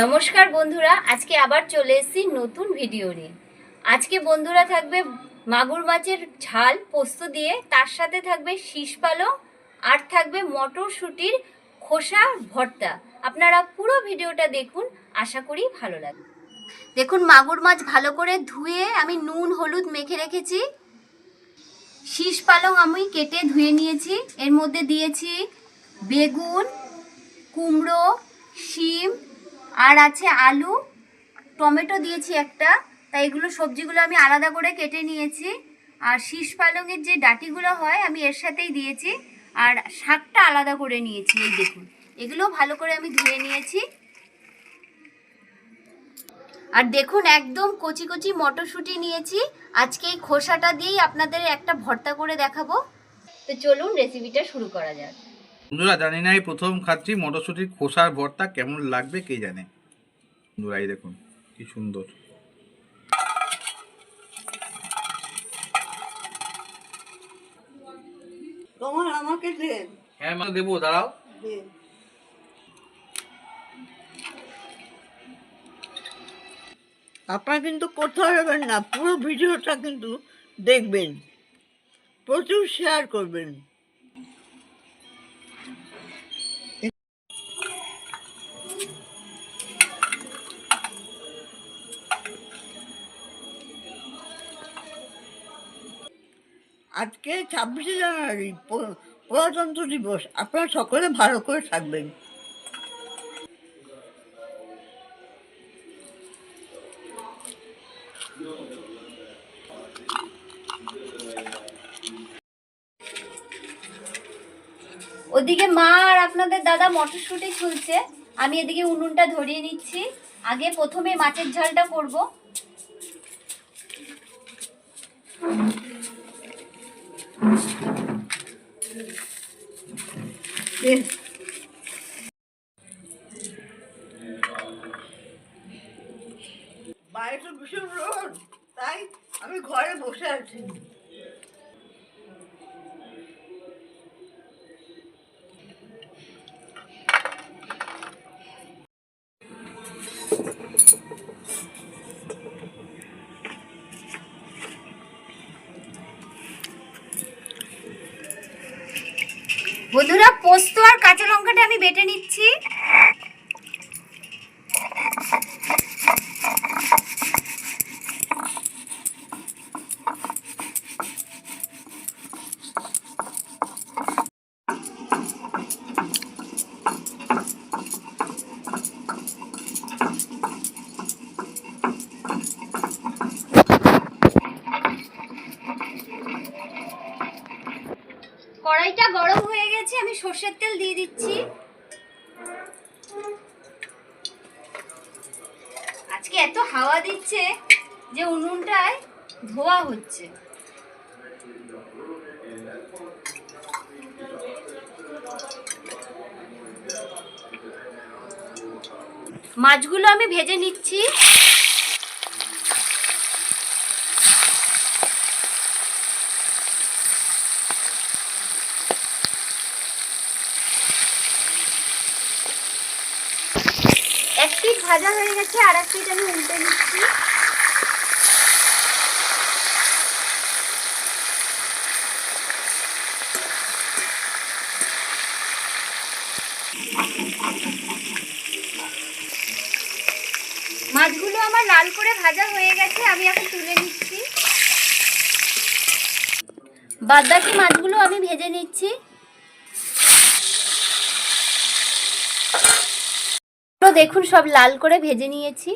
নমস্কার বন্ধুরা, আজকে আবার চলে এসেছি নতুন ভিডিও নিয়ে। আজকে বন্ধুরা থাকবে মাগুর মাছের ঝাল, পোস্ত দিয়ে, তার সাথে থাকবে শীষ পালং, আর থাকবে মটরশুঁটির খোসা ভর্তা। আপনারা পুরো ভিডিওটা দেখুন, আশা করি ভালো লাগবে। দেখুন, মাগুর মাছ ভালো করে ধুয়ে আমি নুন, হলুদ মেখে রেখেছি। শীষ পালং আমি কেটে ধুয়ে নিয়েছি। এর মধ্যে দিয়েছি বেগুন, কুমড়ো, শিম আর আছে আলু, টমেটো দিয়েছি একটা। তাই এগুলো সবজিগুলো আমি আলাদা করে কেটে নিয়েছি। আর শীষ পালংয়ের যে ডাটিগুলো হয়, আমি এর সাথেই দিয়েছি। আর শাকটা আলাদা করে নিয়েছি, এই দেখুন। এগুলো ভালো করে আমি ধুয়ে নিয়েছি। আর দেখুন, একদম কচি কচি মটরশুঁটি নিয়েছি। আজকে এই খোসাটা দিয়েই আপনাদের একটা ভর্তা করে দেখাবো। তো চলুন রেসিপিটা শুরু করা যাক। বন্ধুরা জানি না এই প্রথম খাচ্ছি মটরশুঁটির খোসার ভর্তা কেমন লাগবে কে জানে? বন্ধুরা এই দেখুন কি সুন্দর। তোমার আমাকে দে। হ্যাঁ মানে দেবো দাঁড়াও। আপনারা কিন্তু কোথাও যাবেন না পুরো ভিডিওটা কিন্তু দেখবেন প্রচুর শেয়ার করবেন। আজকে ছাব্বিশে জানুয়ারি প্রজাতন্ত্র দিবস। আপনারা সকলে ভালো করে থাকবেন। ওদিকে মা আর আপনাদের দাদা মটরশুঁটি ছুলছে আমি এদিকে উনুনটা ধরিয়ে নিচ্ছি। আগে প্রথমে মাছের ঝালটা করব। বাইরে তো ভীষণ রোদ তাই আমি ঘরে বসে আছি। আমি হাওয়া দিচ্ছে যে উনুনটায় ধোয়া হচ্ছে। মাছগুলো আমি ভেজে নিচ্ছি এক পিঠ ভাজা হয়ে গেছে, আর এক প্লেট আমি উল্টে নিচ্ছি মাছগুলো আমার লাল করে ভাজা হয়ে গেছে, আমি এখন তুলে নিচ্ছি। বাদবাকি মাছগুলো আমি ভেজে নিচ্ছি। দেখুন, সব লাল করে ভেজে নিয়েছি।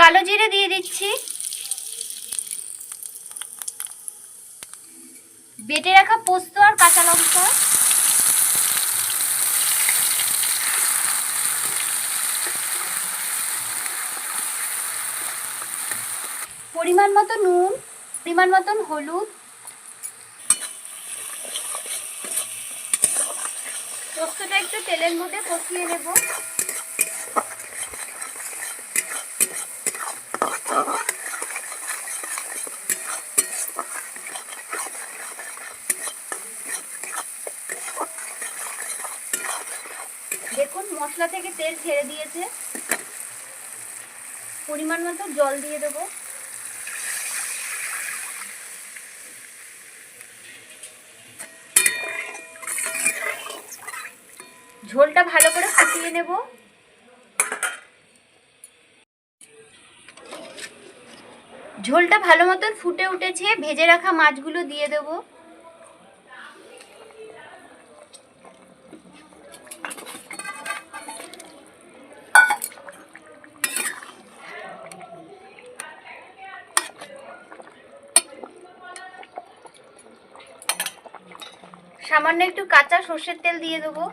কালো জিরে দিয়ে দিচ্ছি। বেটে রাখা পোস্ত আর কাঁচা লঙ্কা। পরিমাণ মতো নুন, পরিমাণ মতন হলুদ। পোস্তটা একটু তেলের মধ্যে কষিয়ে নেব। দেখুন, মশলা থেকে তেল ছেড়ে দিয়েছে। পরিমাণ মতো জল দিয়ে দেবো। ঝোলটা ভালো করে ফুটিয়ে নেব। ঝোলটা ভালো মতন ফুটে উঠেছে, ভেজে রাখা মাছগুলো দিয়ে দেবো। সামান্য একটু কাঁচা সর্ষের তেল দিয়ে দেবো।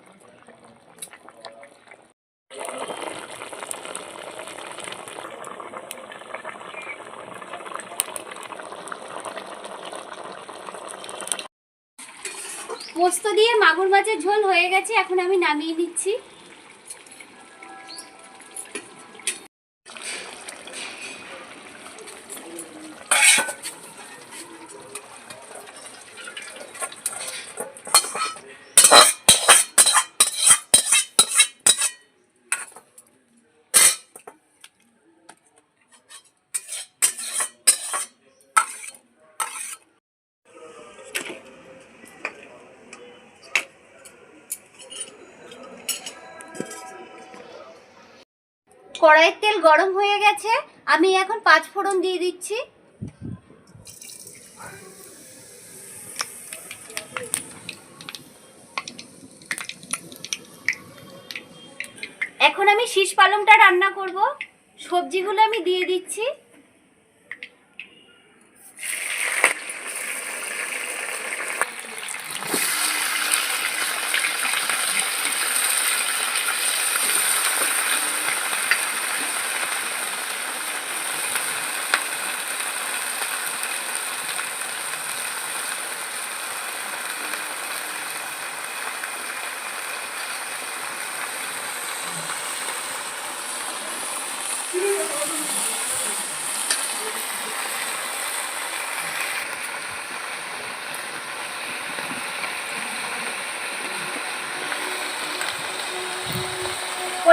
পোস্ত দিয়ে মাগুর মাছের ঝোল হয়ে গেছে এখন আমি নামিয়ে নিচ্ছি। কড়াইয়ের তেল গরম হয়ে গেছে, আমি এখন পাঁচ ফোড়ন দিয়ে দিচ্ছি। এখন আমি শীষ পালংটা রান্না করব। সবজিগুলো আমি দিয়ে দিচ্ছি।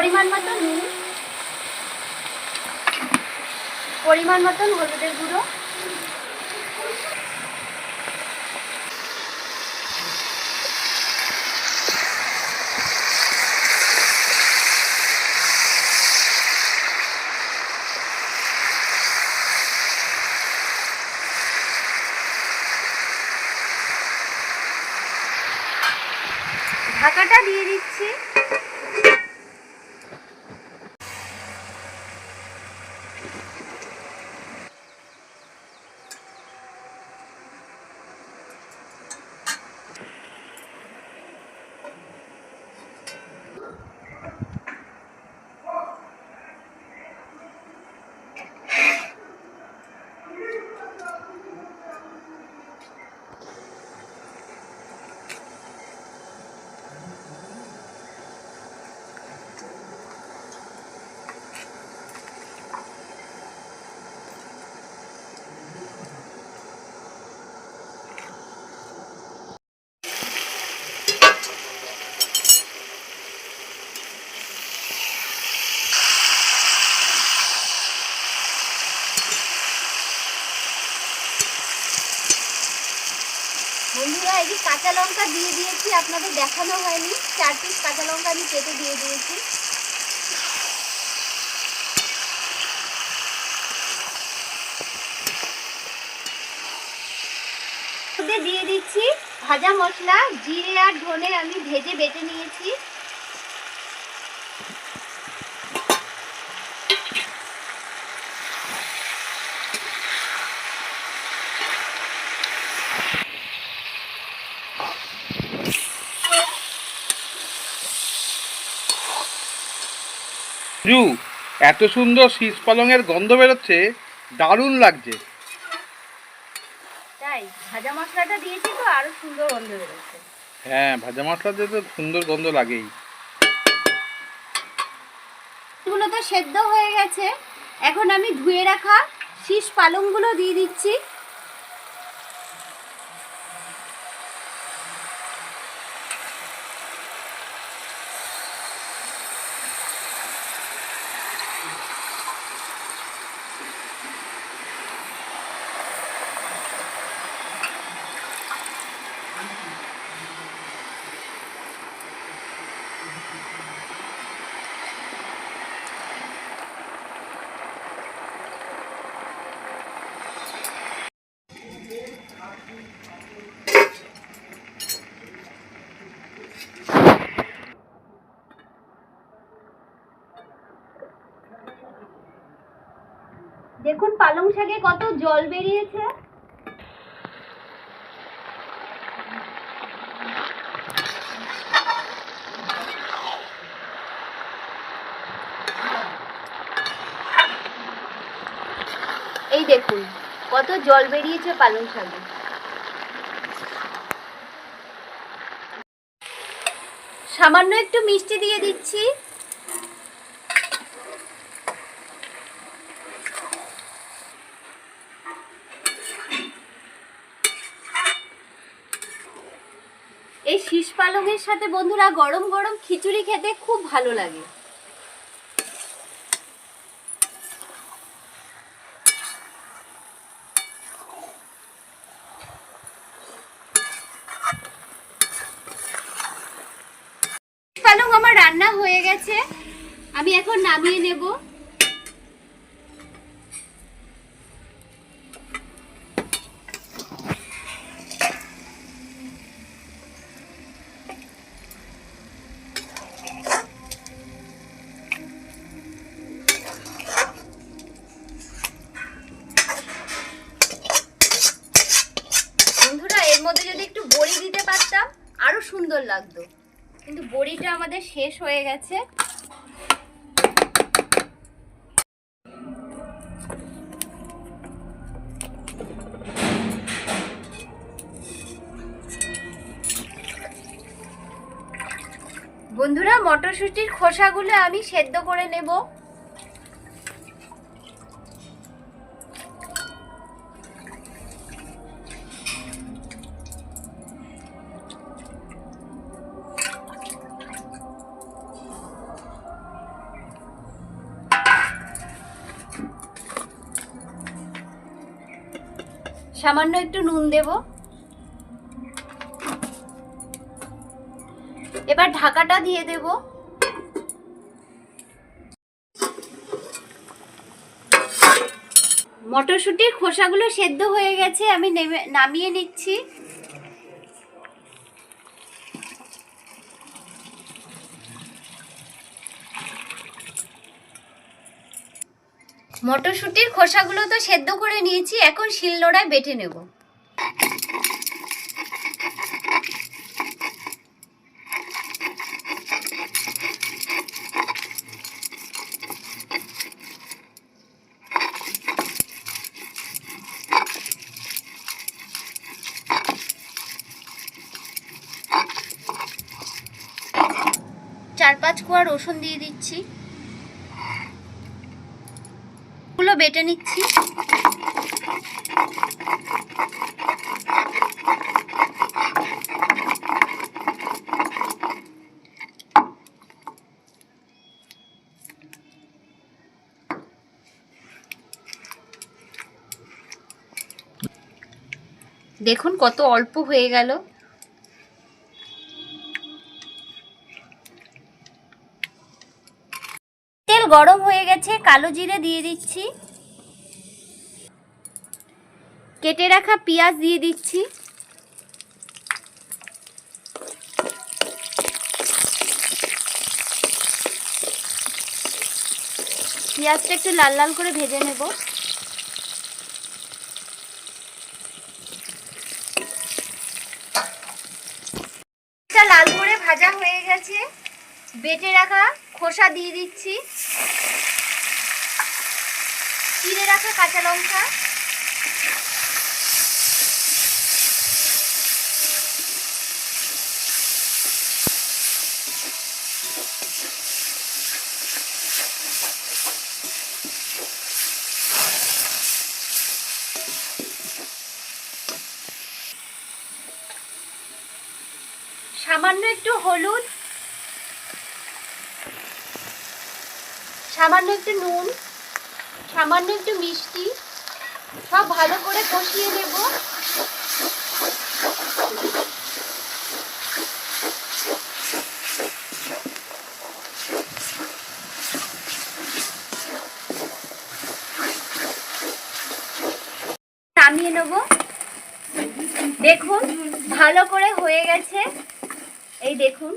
পরিমাণ মতো নুন পরিমাণ মতন হলুদের গুঁড়ো ঢাকাটা দিয়ে দিচ্ছি বন্ধুরা এই যে কাঁচা লঙ্কা দিয়ে দিয়েছি, আপনাদের দেখানো হয়নি। চার পিস কাঁচা লঙ্কা আমি কেটে দিয়ে দিয়েছি। দিয়ে দিচ্ছি ভাজা মশলা, জিরে আর ধনে আমি ভেজে বেটে নিয়েছি। জু এত সুন্দর শীষ পালংয়ের গন্ধ বেরোচ্ছে দারুণ লাগছে। তাই ভাজা মশলাটা দিয়েছি তো আরও সুন্দর গন্ধ বেরোচ্ছে। হ্যাঁ ভাজা মশলা দিয়ে তো সুন্দর গন্ধ লাগেই। এগুলো তো সেদ্ধ হয়ে গেছে। এখন আমি ধুয়ে রাখা শীষ পালংগুলো দিয়ে দিচ্ছি দেখুন পালং শাকে কত জল বেরিয়েছে? এই দেখুন, কত জল বেরিয়েছে পালং শাকে সামান্য একটু মিষ্টি দিয়ে দিচ্ছি এই শীষ পালংয়ের সাথে বন্ধুরা গরম গরম খিচুড়ি খেতে খুব ভালো লাগে। পালং আমার রান্না হয়ে গেছে। আমি এখন নামিয়ে নেব বন্ধুরা এর মধ্যে যদি একটু বড়ি দিতে পারতাম আরও সুন্দর লাগতো কিন্তু বড়িটা আমাদের শেষ হয়ে গেছে। বন্ধুরা মটরশুঁটির খোসাগুলো আমি সেদ্ধ করে নেব। সামান্য একটু নুন দেব। এবার ঢাকাটা দিয়ে দেব। মটরশুঁটির খোসাগুলো সেদ্ধ হয়ে গেছে, আমি নেমে- নামিয়ে নিচ্ছি। মটরশুঁটির খোসাগুলো তো সেদ্ধ করে নিয়েছি, এখন শিলনোড়ায় বেটে নেব। চার পাঁচ কোয়া রসুন দিয়ে দিচ্ছি গুলো বেটে নিচ্ছি। দেখুন কত অল্প হয়ে গেল। তেল গরম হয়ে গেছে, কালো জিরে দিয়ে দিচ্ছি। কেটে রাখা পেঁয়াজ দিয়ে দিচ্ছি। পেঁয়াজটা একটু লাল লাল করে ভেজে নেব। লাল করে ভাজা হয়ে গেছে। বেটে রাখা খোসা দিয়ে দিচ্ছি। চিড়ে রাখা কাঁচা লঙ্কা। সামান্য একটু হলুদ, সামান্য একটু নুন, সামান্য একটু মিষ্টি, সব ভালো করে কষিয়ে নেব। নামিয়ে নেব। দেখুন, ভালো করে হয়ে গেছে। এই দেখুন।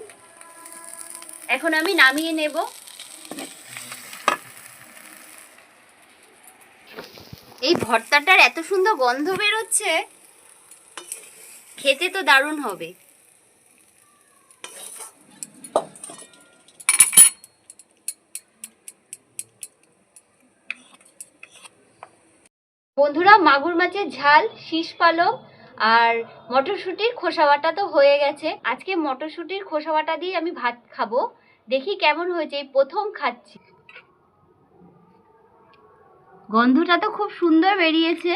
এখন আমি নামিয়ে নেব। এই ভর্তাটার এত সুন্দর গন্ধ বেরোচ্ছে, খেতে তো দারুণ হবে। বন্ধুরা, মাগুর মাছের ঝাল, শীষ পালক আর মটরশুঁটির খোসা বাটা তো হয়ে গেছে। আজকে মটরশুঁটির খোসা বাটা দিয়ে আমি ভাত খাব। দেখি কেমন হয়েছে প্রথম খাচ্ছি। গন্ধটা তো খুব সুন্দর বেরিয়েছে।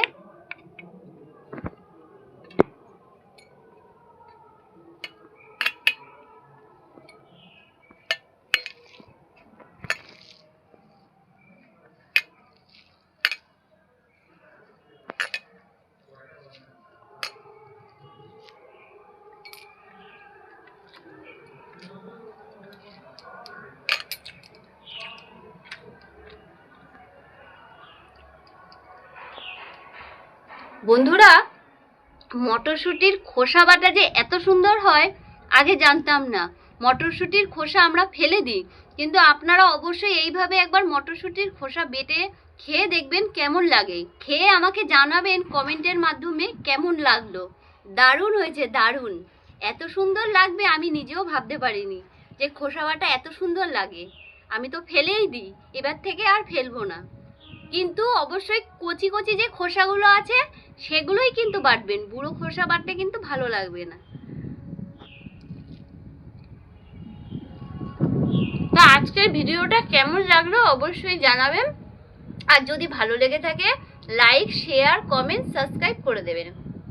বন্ধুরা, মটরশুঁটির খোসা বাটা যে এত সুন্দর হয়, আগে জানতাম না। মটরশুঁটির খোসা আমরা ফেলে দিই। কিন্তু আপনারা অবশ্যই এইভাবে একবার মটরশুঁটির খোসা বেটে খেয়ে দেখবেন কেমন লাগে। খেয়ে আমাকে জানাবেন কমেন্টের মাধ্যমে কেমন লাগল। দারুণ হয়েছে, দারুণ। এত সুন্দর লাগবে আমি নিজেও ভাবতে পারিনি যে খোসা বাটা এত সুন্দর লাগে। আমি তো ফেলেই দিই, এবার থেকে আর ফেলব না। কিন্তু অবশ্যই কচি কচি যে খোসাগুলো আছে, সেগুলোই কিন্তু বাটবেন। বুড়ো খোসা বাটতে কিন্তু ভালো লাগবে না। তো আজকের ভিডিওটা কেমন লাগল অবশ্যই জানাবেন। আর যদি ভালো লেগে থাকে লাইক শেয়ার কমেন্ট সাবস্ক্রাইব করে দেবেন।